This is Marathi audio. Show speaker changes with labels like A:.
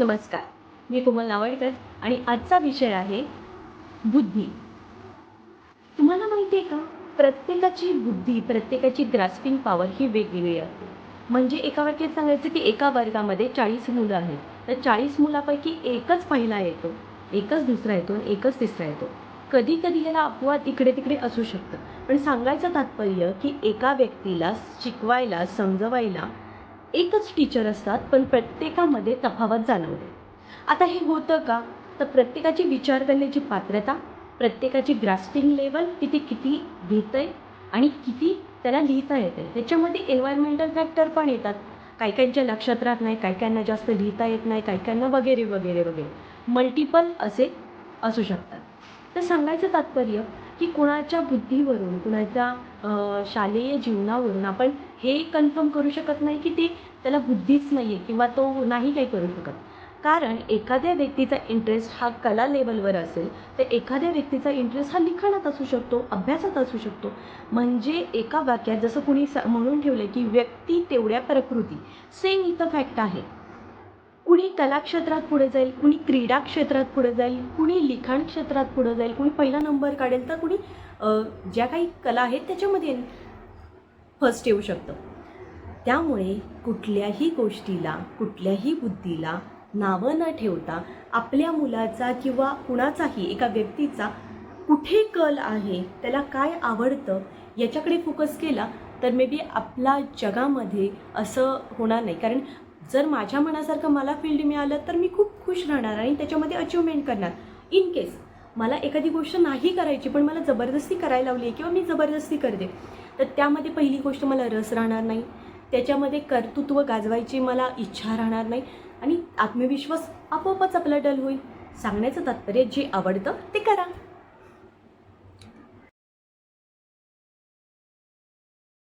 A: नमस्कार. मी कोमल नावडकर आणि आजचा विषय आहे बुद्धी. तुम्हाला माहिती आहे का? प्रत्येकाची बुद्धी प्रत्येकाची ग्रास्पिंग पॉवर ही वेगवेगळी आहे म्हणजे एका वाक्यात सांगायचं की एका वर्गामध्ये चाळीस मुलं आहेत. तर चाळीस मुलापैकी एकच पहिला येतो एकच दुसरा येतो आणि एकच तिसरा येतो. कधी कधी याला अपवाद इकडे तिकडे असू शकतं. पण सांगायचं तात्पर्य की एका व्यक्तीला शिकवायला समजवायला एकच टीचर असतात पण प्रत्येकामध्ये तफावत जाणवते. आता हे होतं का? तर प्रत्येकाची विचार करण्याची पात्रता प्रत्येकाची ग्रास्पिंग लेवल किती किती घेतं आहे आणि किती त्याला लिहिता येते त्याच्यामध्ये एन्व्हायरमेंटल फॅक्टर पण येतात. काही काहींच्या लक्षात राहत नाही काही काहींना जास्त लिहिता येत नाही काही काहींना वगैरे वगैरे वगैरे. मल्टिपल असे असू शकतात. तर सांगायचं तात्पर्य की कुणाच्या बुद्धीवरून कुणाच्या शालेय जीवनावरून आपण हे कन्फर्म करू शकत नाही की ते त्याला बुद्धीच नाही आहे किंवा तो नाही काही करू शकत. कारण एखाद्या व्यक्तीचा इंटरेस्ट हा कला लेवलवर असेल तर एखाद्या व्यक्तीचा इंटरेस्ट हा लिखाणात असू शकतो अभ्यासात असू शकतो. म्हणजे एका वाक्यात जसं कुणी स म्हणून ठेवलं की व्यक्ती तेवढ्या प्रकृती. सेम इथं फॅक्ट आहे. कुणी कला क्षेत्रात पुढे जाईल कुणी क्रीडा क्षेत्रात पुढे जाईल कुणी लिखाण क्षेत्रात पुढे जाईल कुणी पहिला नंबर काढेल तर कुणी ज्या काही कला आहेत त्याच्यामध्ये फर्स्ट येऊ शकतं. त्यामुळे कुठल्याही गोष्टीला कुठल्याही बुद्धीला नावं न ठेवता आपल्या मुलाचा किंवा कुणाचाही एका व्यक्तीचा कुठे कल आहे त्याला काय आवडतं याच्याकडे फोकस केला तर मे बी आपला जगामध्ये असं होणार नाही. कारण जर माझ्या मनासारखं मला फील्ड मिळालं तर मी खूप खुश राहणार आणि त्याच्यामध्ये अचिव्हमेंट करणार. इन केस मला एखादी गोष्ट नाही करायची पण मला जबरदस्ती करायला लावली आहे किंवा मी जबरदस्ती करते तर त्यामध्ये पहिली गोष्ट मला रस राहणार नाही. त्याच्यामध्ये कर्तृत्व गाजवायची मला इच्छा राहणार नाही आणि आत्मविश्वास आपोआपच आपला डल होईल. सांगण्याचं तात्पर्य जे आवडतं ते करा.